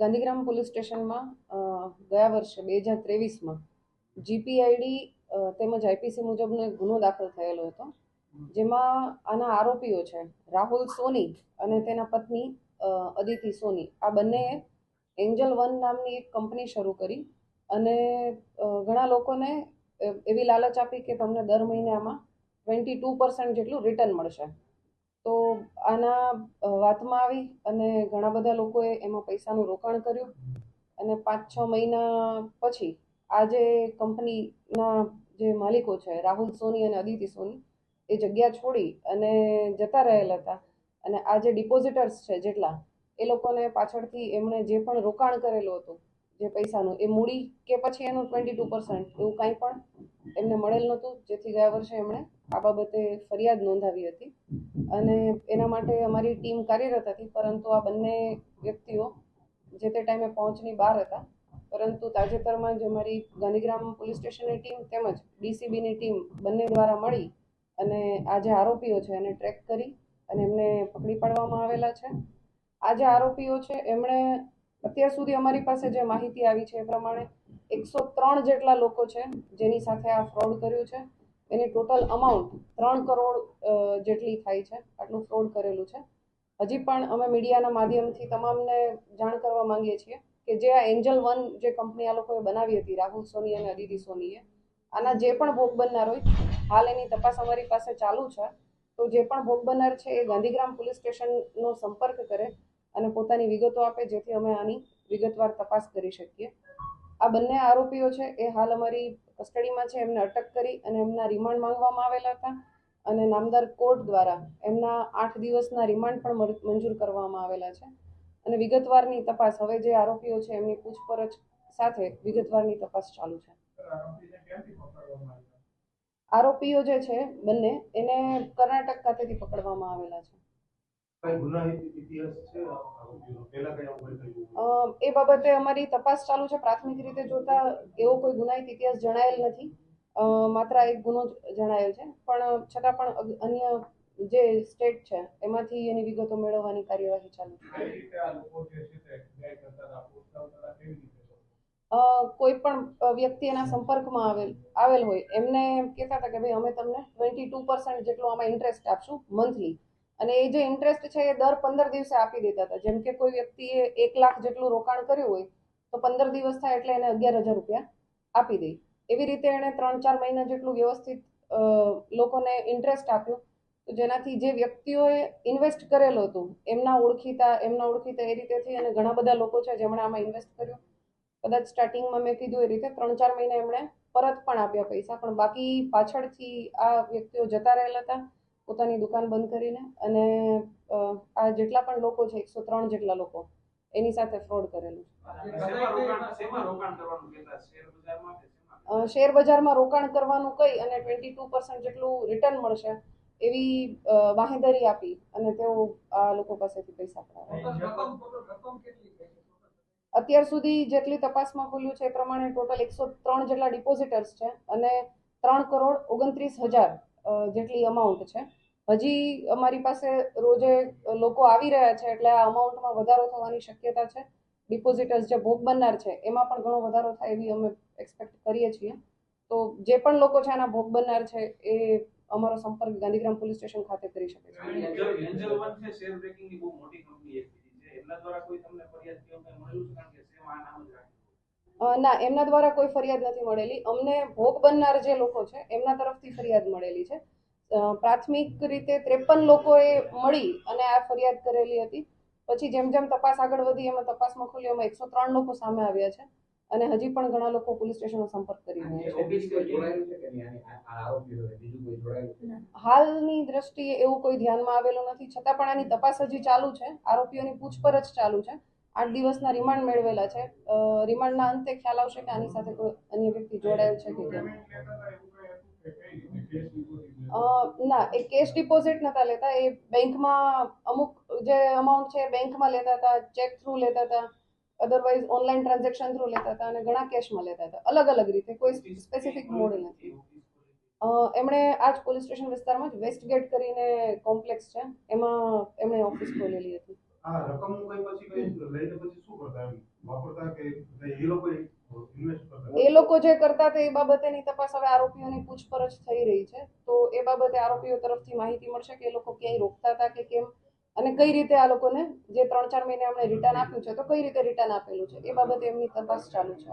Gandhigram police સ્ટેશનમાં ગયા વર્ષે, બે હજાર ત્રેવીસમાં, જીપીઆઈડી તેમજ આઈપીસી મુજબનો એક ગુનો દાખલ થયેલો હતો, જેમાં આના આરોપીઓ છે, રાહુલ સોની અને તેના પત્ની અદિતિ સોની. આ બંનેએ એન્જલ વન નામની એક કંપની શરૂ કરી અને ઘણા લોકોને એવી લાલચ આપી કે તમને દર મહિને આમાં ટ્વેન્ટી ટુ પર્સન્ટ જેટલું રિટર્ન મળશે. આના વાતમાં આવી અને ઘણા બધા લોકોએ એમાં પૈસાનું રોકાણ કર્યું. અને પાંચ છ મહિના પછી આ જે કંપનીના જે માલિકો છે, રાહુલ સોની અને અદિતિ સોની, એ જગ્યા છોડી અને જતા રહેલા હતા. અને આ જે ડિપોઝિટર્સ છે જેટલા, એ લોકોને પાછળથી એમણે જે પણ રોકાણ કરેલું હતું, જે પૈસાનું, એ મૂડી કે પછી એનું ટ્વેન્ટી ટુ પર્સન્ટ એવું કાંઈ પણ એમને મળેલ નહોતું. જેથી ગયા વર્ષે એમણે આ બાબતે ફરિયાદ નોંધાવી હતી. અને એના માટે અમારી ટીમ કાર્યરત હતી, પરંતુ આ બંને વ્યક્તિઓ જે તે ટાઈમે પહોંચની બહાર હતા, પરંતુ તાજેતરમાં જ અમારી ગાંધીગ્રામ પોલીસ સ્ટેશનની ટીમ તેમજ ડીસીબીની ટીમ બંને દ્વારા મળી અને આ જે આરોપીઓ છે એને ટ્રેક કરી અને એમને પકડી પાડવામાં આવેલા છે. આ જે આરોપીઓ છે, એમણે અત્યાર સુધી અમારી પાસે જે માહિતી આવી છે એ પ્રમાણે એકસો ત્રણ જેટલા લોકો છે જેની સાથે આ ફ્રોડ કર્યું છે. એની ટોટલ અમાઉન્ટ ત્રણ કરોડ જેટલી થાય છે, આટલું ફ્રોડ કરેલું છે. હજી પણ અમે મીડિયાના માધ્યમથી તમામને જાણ કરવા માંગીએ છીએ કે જે આ એન્જલ વન જે કંપની આ લોકોએ બનાવી હતી, રાહુલ સોની અને અદિતિ સોનીએ, આના જે પણ ભોગ બનનાર હોય, હાલ એની તપાસ અમારી પાસે ચાલુ છે. તો જે પણ ભોગ બનનાર છે એ ગાંધીગ્રામ પોલીસ સ્ટેશનનો સંપર્ક કરે અને પોતાની વિગતો આપે, જેથી અમે આની વિગતવાર તપાસ કરી શકીએ. આ બંને આરોપીઓ છે એ હાલ અમારી કસ્ટડીમાં છે, એમને અટક કરી અને એમના રિમાન્ડ માંગવામાં આવેલા હતા અને નામદાર કોર્ટ દ્વારા એમના આઠ દિવસના રિમાન્ડ પણ મંજૂર કરવામાં આવેલા છે. અને વિગતવારની તપાસ, હવે જે આરોપીઓ છે એમની પૂછપરછ સાથે વિગતવારની તપાસ ચાલુ છે. આરોપીઓ જે છે બંને એને કર્ણાટક ખાતેથી પકડવામાં આવેલા છે. એ બાબતે અમારી તપાસ ચાલુ છે. પ્રાથમિક રીતે જોતા એવો કોઈ ગુનાહિત ઇતિહાસ જણાયેલ નથી. માત્ર એક ગુનો જણાયેલ છે. પણ છતાં પણ અન્ય જે સ્ટેટ છે એમાંથી એની વિગતો મેળવવાની કાર્યવાહી ચાલુ છે. કોઈ પણ વ્યક્તિ એના સંપર્કમાં આવેલ આવેલ હોય. એમને કહેતા હતા કે ભાઈ અમે તમને ટ્વેન્ટી ટુ પર્સન્ટ જેટલો આમાં ઇન્ટરેસ્ટ આપશું મંથલી અને એ જે ઇન્ટરેસ્ટ છે એ દર પંદર દિવસે આપી દેતા હતા. જેમ કે કોઈ વ્યક્તિએ એક લાખ જેટલું રોકાણ કર્યું હોય, તો પંદર દિવસ થાય એટલે એને અગિયાર હજાર રૂપિયા આપી દે. એવી રીતે એણે ત્રણ ચાર મહિના જેટલું વ્યવસ્થિત લોકોને ઇન્ટરેસ્ટ આપ્યું. તો જેનાથી જે વ્યક્તિઓએ ઇન્વેસ્ટ કરેલું હતું, એમના ઓળખીતા એમના ઓળખીતા એ રીતેથી અને ઘણા બધા લોકો છે જેમણે આમાં ઇન્વેસ્ટ કર્યું. કદાચ સ્ટાર્ટિંગમાં મેં કીધું એ રીતે ત્રણ ચાર મહિના એમણે પરત પણ આપ્યા પૈસા, પણ બાકી પાછળથી આ વ્યક્તિઓ જતા રહેલા હતા. પોતાની દુકાન બંધ કરીને અને આ જેટલા પણ લોકો છે, એકસો ત્રણ જેટલા લોકો, એની સાથે ફ્રોડ કરેલું શેર બજારમાં રોકાણ કરવાનું કઈ અને ટ્વેન્ટી ટુ પર્સન્ટ જેટલું રિટર્ન મળશે, એવી બાહેધરી આપી અને તેઓ આ લોકો પાસેથી પૈસા અત્યાર સુધી જેટલી તપાસમાં ખુલ્યું છે એ પ્રમાણે ટોટલ એકસો ત્રણ જેટલા ડિપોઝિટર્સ છે અને ત્રણ કરોડ ઓગણત્રીસ હજાર જેટલી અમાઉન્ટ છે. હજી અમારી પાસે રોજે લોકો આવી રહ્યા છે એટલે આ અમાઉન્ટમાં વધારો થવાની શક્યતા છે. ડિપોઝિટર્સ જે ભોગ બનનાર છે એમાં પણ ઘણો વધારો થાય એવી અમે એક્સપેક્ટ કરીએ છીએ. તો જે પણ લોકો છે આના ભોગ બનનાર છે એ અમારો સંપર્ક ગાંધીગ્રામ પોલીસ સ્ટેશન ખાતે કરી શકે છે. એમના દ્વારા કોઈ તમને ફરિયાદ કે કંઈ છે? કારણ કે સેમ નામ જ રાખ્યું અ, ના એમના દ્વારા કોઈ ફરિયાદ નથી મળેલી. અમને ભોગ બનનાર જે લોકો છે એમના તરફથી ફરિયાદ મળેલી છે. પ્રાથમિક રીતે ત્રેપન લોકોએ મળી અને આ ફરિયાદ કરેલી હતી. પછી જેમ જેમ તપાસ આગળ વધી એમાં તપાસમાં ખુલ્લી એમાં એકસો ત્રણ લોકો સામે આવ્યા છે અને હજી પણ ઘણા લોકો પોલીસ સ્ટેશનનો સંપર્ક કરી રહ્યા છે. ઓફિસ કોઈ જોડાયેલું છે કે નહીં? આની આ આ આરોપીઓ જોડે બીજું કોઈ જોડાયેલું છે? હાલની દ્રષ્ટિએ એવું કોઈ ધ્યાનમાં આવેલું નથી. છતાં પણ આની તપાસ હજી ચાલુ છે. આરોપીઓની પૂછપરછ ચાલુ છે. આઠ દિવસના રિમાન્ડ મેળવેલા છે. રિમાન્ડના અંતે ખ્યાલ આવશે કે આની સાથે કોઈ અન્ય વ્યક્તિ જોડાયેલ છે કે કેમ? ના, એ કેશ ડિપોઝિટ નતા લેતા. એ બેંકમાં અમુક જે અમાઉન્ટ છે બેંકમાં લેતા હતા ચેક થ્રુ લેતા હતા અધરવાઇઝ ઓનલાઈન ટ્રાન્ઝેક્શન થ્રુ લેતા હતા અને ઘણા કેશમાં લેતા હતા. અલગ અલગ રીતે, કોઈ સ્પેસિફિક મોડ નથી. એમણે આ જ પોલીસ સ્ટેશન વિસ્તારમાં જ વેસ્ટ ગેટ કરીને કોમ્પ્લેક્સ છે. એમાં એમણે ઓફિસ ખોલેલી હતી. આ રકમ કઈ પછી કઈ લઈને પછી શું કરતા એમ? વાપરતા કે એ લોકો એ લોકો જે કરતા હતા એ બાબતેની તપાસ હવે આરોપીઓની પૂછપરછ થઈ રહી છે. તો એ બાબતે આરોપીઓ તરફથી માહિતી મળશે કે એ લોકો ક્યાંય રોકતા હતા કે કેમ? અને કઈ રીતે આ લોકોને જે ત્રણ ચાર મહિને એમણે રિટર્ન આપ્યું છે તો કઈ રીતે રિટર્ન આપેલું છે? એ બાબતે એમની તપાસ ચાલુ છે.